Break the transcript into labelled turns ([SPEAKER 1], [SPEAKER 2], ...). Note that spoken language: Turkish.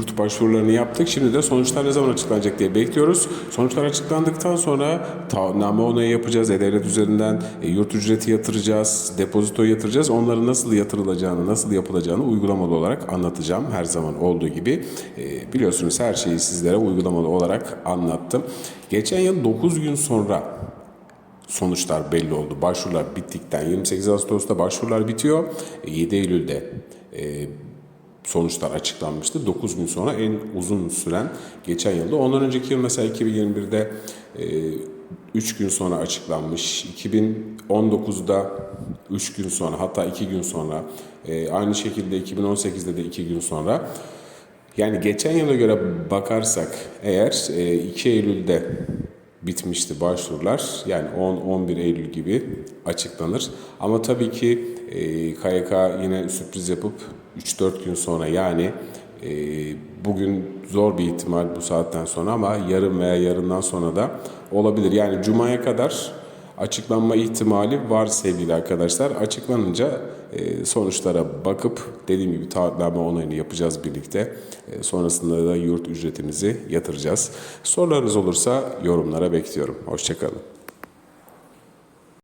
[SPEAKER 1] Yurt başvurularını yaptık. Şimdi de sonuçlar ne zaman açıklanacak diye bekliyoruz. Sonuçlar açıklandıktan sonra taahhütname onayı yapacağız. E-Devlet üzerinden e, yurt ücreti yatıracağız, depozito yatıracağız. Onların nasıl yatırılacağını, nasıl yapılacağını uygulamalı olarak anlatacağım. Her zaman olduğu gibi. E, biliyorsunuz her şeyi sizlere uygulamalı olarak anlattım. Geçen yıl 9 gün sonra sonuçlar belli oldu. Başvurular bittikten 28 Ağustos'ta başvurular bitiyor. E, 7 Eylül'de e, sonuçlar açıklanmıştı. 9 gün sonra en uzun süren geçen yılda. Ondan önceki yıl mesela 2021'de 3 gün sonra açıklanmış. 2019'da 3 gün sonra hatta 2 gün sonra e, aynı şekilde 2018'de de 2 gün sonra yani geçen yıla göre bakarsak eğer e, 2 Eylül'de bitmişti başvurular. Yani 10-11 Eylül gibi açıklanır. Ama tabii ki e, KYK yine sürpriz yapıp 3-4 gün sonra yani e, bugün zor bir ihtimal bu saatten sonra ama yarın veya yarından sonra da olabilir. Yani Cuma'ya kadar açıklanma ihtimali var sevgili arkadaşlar. Açıklanınca e, sonuçlara bakıp dediğim gibi taahhütname onayını yapacağız birlikte. E, sonrasında da yurt ücretimizi yatıracağız. Sorularınız olursa yorumlara bekliyorum. Hoşçakalın.